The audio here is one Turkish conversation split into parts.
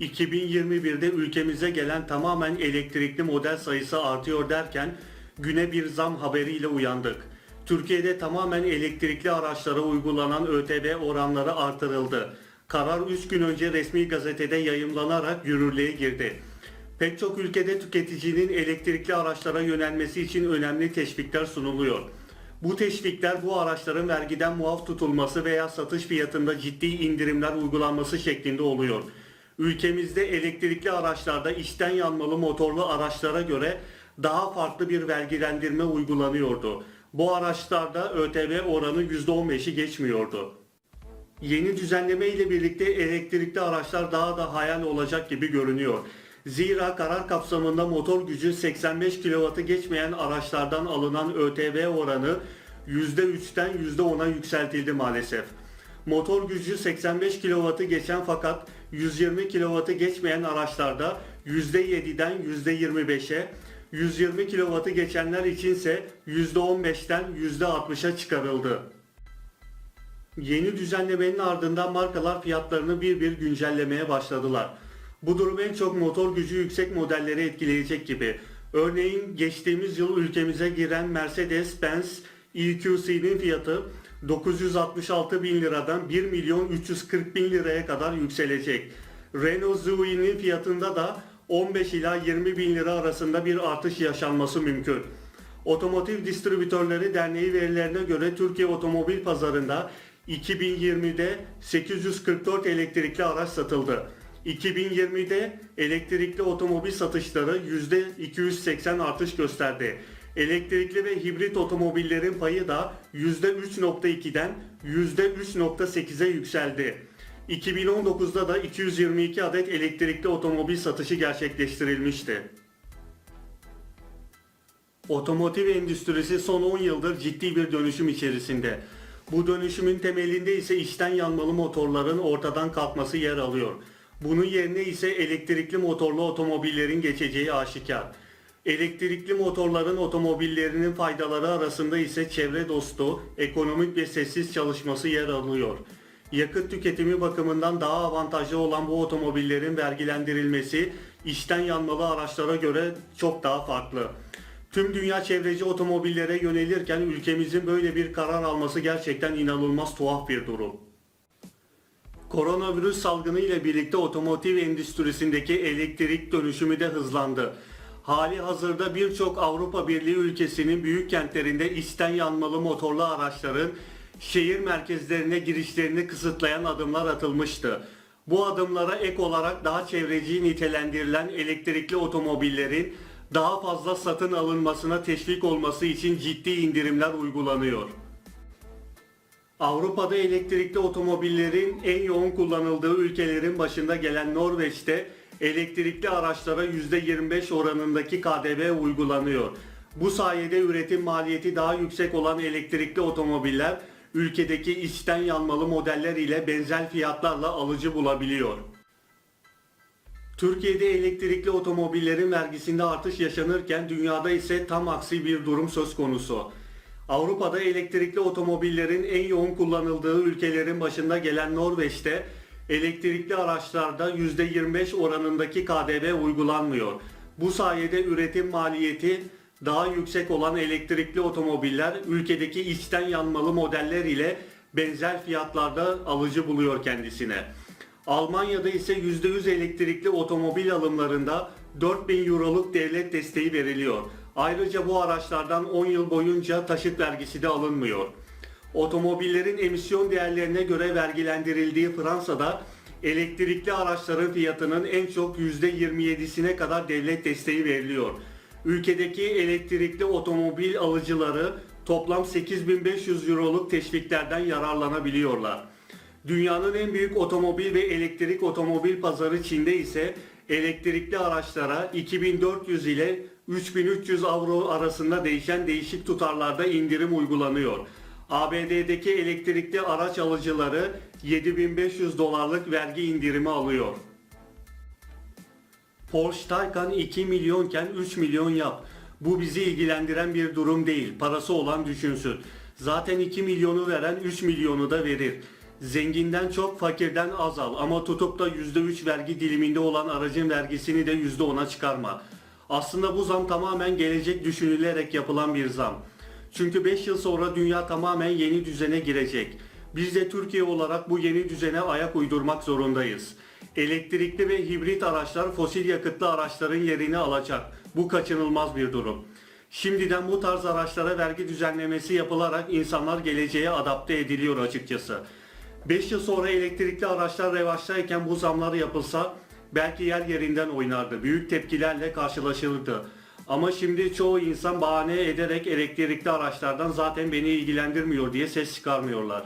2021'de ülkemize gelen tamamen elektrikli model sayısı artıyor derken güne bir zam haberiyle uyandık. Türkiye'de tamamen elektrikli araçlara uygulanan ÖTV oranları artırıldı. Karar 3 gün önce resmi gazetede yayımlanarak yürürlüğe girdi. Pek çok ülkede tüketicinin elektrikli araçlara yönelmesi için önemli teşvikler sunuluyor. Bu teşvikler bu araçların vergiden muaf tutulması veya satış fiyatında ciddi indirimler uygulanması şeklinde oluyor. Ülkemizde elektrikli araçlarda içten yanmalı motorlu araçlara göre daha farklı bir vergilendirme uygulanıyordu. Bu araçlarda ÖTV oranı %15'i geçmiyordu. Yeni düzenleme ile birlikte elektrikli araçlar daha da hayal olacak gibi görünüyor. Zira karar kapsamında motor gücü 85 kW'ı geçmeyen araçlardan alınan ÖTV oranı %3'ten %10'a yükseltildi maalesef. Motor gücü 85 kW'ı geçen fakat 120 kW'ı geçmeyen araçlarda %7'den %25'e, 120 kW'ı geçenler içinse %15'ten %60'a çıkarıldı. Yeni düzenlemenin ardından markalar fiyatlarını bir bir güncellemeye başladılar. Bu durum en çok motor gücü yüksek modelleri etkileyecek gibi. Örneğin geçtiğimiz yıl ülkemize giren Mercedes-Benz EQC'nin fiyatı 966 bin liradan 1 milyon 340 bin liraya kadar yükselecek. Renault Zoe'nin fiyatında da 15 ila 20 bin lira arasında bir artış yaşanması mümkün. Otomotiv Distribütörleri Derneği verilerine göre Türkiye otomobil pazarında 2020'de 844 elektrikli araç satıldı. 2020'de elektrikli otomobil satışları %280 artış gösterdi. Elektrikli ve hibrit otomobillerin payı da %3.2'den %3.8'e yükseldi. 2019'da da 222 adet elektrikli otomobil satışı gerçekleştirilmişti. Otomotiv endüstrisi son 10 yıldır ciddi bir dönüşüm içerisinde. Bu dönüşümün temelinde ise içten yanmalı motorların ortadan kalkması yer alıyor. Bunun yerine ise elektrikli motorlu otomobillerin geçeceği aşikar. Elektrikli motorların otomobillerinin faydaları arasında ise çevre dostu, ekonomik ve sessiz çalışması yer alıyor. Yakıt tüketimi bakımından daha avantajlı olan bu otomobillerin vergilendirilmesi içten yanmalı araçlara göre çok daha farklı. Tüm dünya çevreci otomobillere yönelirken ülkemizin böyle bir karar alması gerçekten inanılmaz tuhaf bir durum. Koronavirüs salgını ile birlikte otomotiv endüstrisindeki elektrik dönüşümü de hızlandı. Hali hazırda birçok Avrupa Birliği ülkesinin büyük kentlerinde içten yanmalı motorlu araçların şehir merkezlerine girişlerini kısıtlayan adımlar atılmıştı. Bu adımlara ek olarak daha çevreci nitelendirilen elektrikli otomobillerin daha fazla satın alınmasına teşvik olması için ciddi indirimler uygulanıyor. Avrupa'da elektrikli otomobillerin en yoğun kullanıldığı ülkelerin başında gelen Norveç'te elektrikli araçlara %25 oranındaki KDV uygulanıyor. Bu sayede üretim maliyeti daha yüksek olan elektrikli otomobiller ülkedeki içten yanmalı modeller ile benzer fiyatlarla alıcı bulabiliyor. Türkiye'de elektrikli otomobillerin vergisinde artış yaşanırken dünyada ise tam aksi bir durum söz konusu. Avrupa'da elektrikli otomobillerin en yoğun kullanıldığı ülkelerin başında gelen Norveç'te elektrikli araçlarda %25 oranındaki KDV uygulanmıyor. Bu sayede üretim maliyeti daha yüksek olan elektrikli otomobiller ülkedeki içten yanmalı modeller ile benzer fiyatlarda alıcı buluyor kendisine. Almanya'da ise %100 elektrikli otomobil alımlarında 4000 euroluk devlet desteği veriliyor. Ayrıca bu araçlardan 10 yıl boyunca taşıt vergisi de alınmıyor. Otomobillerin emisyon değerlerine göre vergilendirildiği Fransa'da elektrikli araçların fiyatının en çok %27'sine kadar devlet desteği veriliyor. Ülkedeki elektrikli otomobil alıcıları toplam 8500 euroluk teşviklerden yararlanabiliyorlar. Dünyanın en büyük otomobil ve elektrik otomobil pazarı Çin'de ise elektrikli araçlara 2400 ile 3300 avro arasında değişen değişik tutarlarda indirim uygulanıyor. ABD'deki elektrikli araç alıcıları 7500 dolarlık vergi indirimi alıyor. Porsche Taycan 2 milyonken 3 milyon yap. Bu bizi ilgilendiren bir durum değil. Parası olan düşünsün. Zaten 2 milyonu veren 3 milyonu da verir. Zenginden çok fakirden az al ama tutup da %3 vergi diliminde olan aracın vergisini de %10'a çıkarma. Aslında bu zam tamamen gelecek düşünülerek yapılan bir zam. Çünkü 5 yıl sonra dünya tamamen yeni düzene girecek. Biz de Türkiye olarak bu yeni düzene ayak uydurmak zorundayız. Elektrikli ve hibrit araçlar fosil yakıtlı araçların yerini alacak. Bu kaçınılmaz bir durum. Şimdiden bu tarz araçlara vergi düzenlemesi yapılarak insanlar geleceğe adapte ediliyor açıkçası. 5 yıl sonra elektrikli araçlar revaçtayken bu zamlar yapılsa belki yer yerinden oynardı. Büyük tepkilerle karşılaşılırdı. Ama şimdi çoğu insan bahane ederek elektrikli araçlardan zaten beni ilgilendirmiyor diye ses çıkarmıyorlar.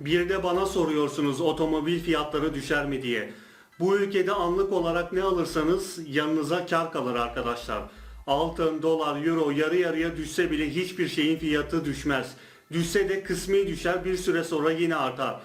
Bir de bana soruyorsunuz otomobil fiyatları düşer mi diye. Bu ülkede anlık olarak ne alırsanız yanınıza kar kalır arkadaşlar. Altın, dolar, euro yarı yarıya düşse bile hiçbir şeyin fiyatı düşmez. Düşse de kısmi düşer bir süre sonra yine artar.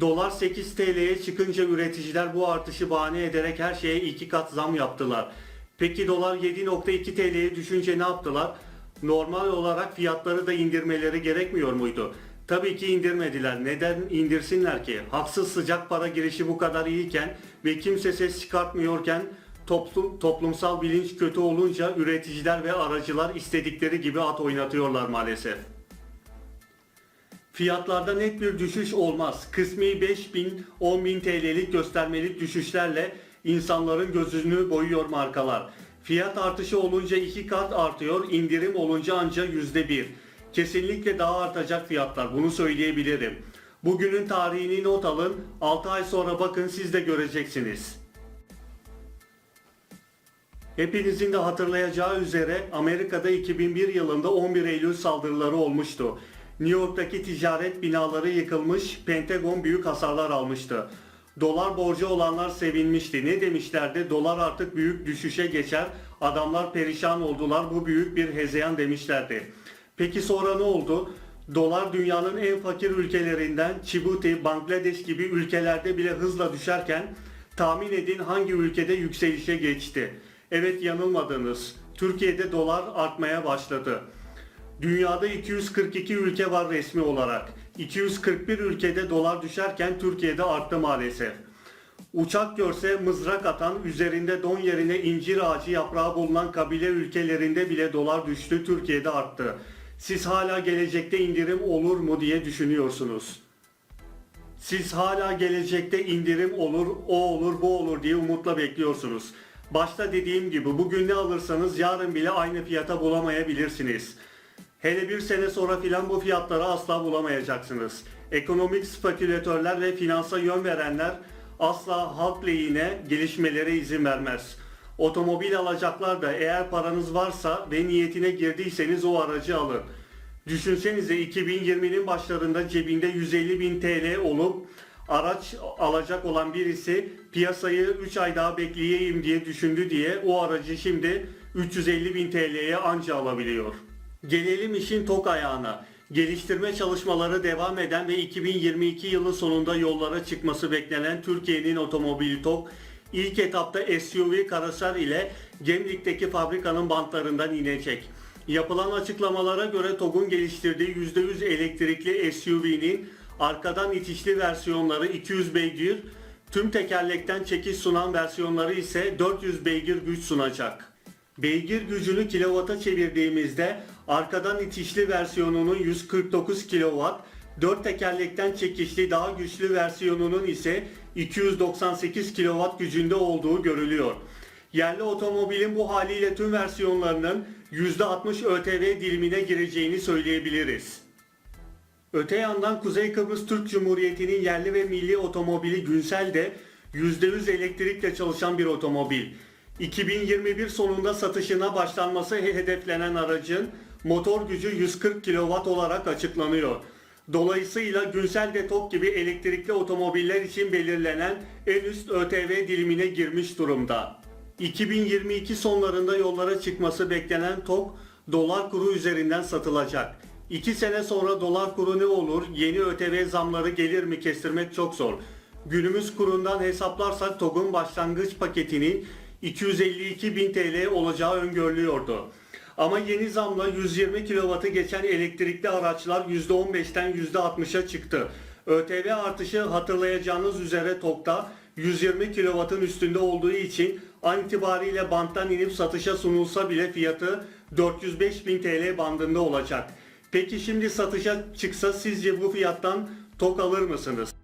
Dolar 8 TL'ye çıkınca üreticiler bu artışı bahane ederek her şeye iki kat zam yaptılar. Peki dolar 7.2 TL'ye düşünce ne yaptılar? Normal olarak fiyatları da indirmeleri gerekmiyor muydu? Tabii ki indirmediler. Neden indirsinler ki? Haksız sıcak para girişi bu kadar iyiyken ve kimse ses çıkartmıyorken toplum, toplumsal bilinç kötü olunca üreticiler ve aracılar istedikleri gibi at oynatıyorlar maalesef. Fiyatlarda net bir düşüş olmaz. Kısmi 5000, 10.000 TL'lik göstermelik düşüşlerle insanların gözünü boyuyor markalar. Fiyat artışı olunca iki kat artıyor, indirim olunca anca yüzde bir. Kesinlikle daha artacak fiyatlar, bunu söyleyebilirim. Bugünün tarihini not alın, 6 ay sonra bakın siz de göreceksiniz. Hepinizin de hatırlayacağı üzere Amerika'da 2001 yılında 11 Eylül saldırıları olmuştu. New York'taki ticaret binaları yıkılmış, Pentagon büyük hasarlar almıştı. Dolar borcu olanlar sevinmişti. Ne demişlerdi? Dolar artık büyük düşüşe geçer. Adamlar perişan oldular. Bu büyük bir hezeyan demişlerdi. Peki sonra ne oldu? Dolar dünyanın en fakir ülkelerinden Djibouti, Bangladeş gibi ülkelerde bile hızla düşerken tahmin edin hangi ülkede yükselişe geçti? Evet yanılmadınız. Türkiye'de dolar artmaya başladı. Dünyada 242 ülke var resmi olarak. 241 ülkede dolar düşerken Türkiye'de arttı maalesef. Uçak görse mızrak atan, üzerinde don yerine incir ağacı yaprağı bulunan kabile ülkelerinde bile dolar düştü, Türkiye'de arttı. Siz hala gelecekte indirim olur mu diye düşünüyorsunuz. Siz hala gelecekte indirim olur, o olur, bu olur diye umutla bekliyorsunuz. Başta dediğim gibi bugün ne alırsanız yarın bile aynı fiyata bulamayabilirsiniz. Hele bir sene sonra filan bu fiyatları asla bulamayacaksınız. Ekonomik spekülatörler ve finansa yön verenler asla halk lehine gelişmelere izin vermez. Otomobil alacaklar da eğer paranız varsa ve niyetine girdiyseniz o aracı alın. Düşünsenize 2020'nin başlarında cebinde 150 bin TL olup araç alacak olan birisi piyasayı 3 ay daha bekleyeyim diye düşündü diye o aracı şimdi 350 bin TL'ye anca alabiliyor. Gelelim işin tok ayağına. Geliştirme çalışmaları devam eden ve 2022 yılı sonunda yollara çıkması beklenen Türkiye'nin otomobili TOK ilk etapta SUV Karasar ile Gemlik'teki fabrikanın bantlarından inecek. Yapılan açıklamalara göre TOG'un geliştirdiği %100 elektrikli SUV'nin arkadan itişli versiyonları 200 beygir, tüm tekerlekten çekiş sunan versiyonları ise 400 beygir güç sunacak. Beygir gücünü kilowata çevirdiğimizde arkadan itişli versiyonunun 149 kW, 4 tekerlekten çekişli daha güçlü versiyonunun ise 298 kW gücünde olduğu görülüyor. Yerli otomobilin bu haliyle tüm versiyonlarının %60 ÖTV dilimine gireceğini söyleyebiliriz. Öte yandan Kuzey Kıbrıs Türk Cumhuriyeti'nin yerli ve milli otomobili Günsel de %100 elektrikle çalışan bir otomobil. 2021 sonunda satışına başlanması hedeflenen aracın motor gücü 140 kW olarak açıklanıyor. Dolayısıyla Günsel de TOK gibi elektrikli otomobiller için belirlenen en üst ÖTV dilimine girmiş durumda. 2022 sonlarında yollara çıkması beklenen TOK dolar kuru üzerinden satılacak. 2 sene sonra dolar kuru ne olur, yeni ÖTV zamları gelir mi kestirmek çok zor. Günümüz kurundan hesaplarsak TOG'un başlangıç paketinin 252 bin TL olacağı öngörülüyordu. Ama yeni zamla 120 kW'ı geçen elektrikli araçlar %15'ten %60'a çıktı. ÖTV artışı hatırlayacağınız üzere TOK'ta 120 kW'ın üstünde olduğu için an itibariyle banttan inip satışa sunulsa bile fiyatı 405.000 TL bandında olacak. Peki şimdi satışa çıksa sizce bu fiyattan TOK alır mısınız?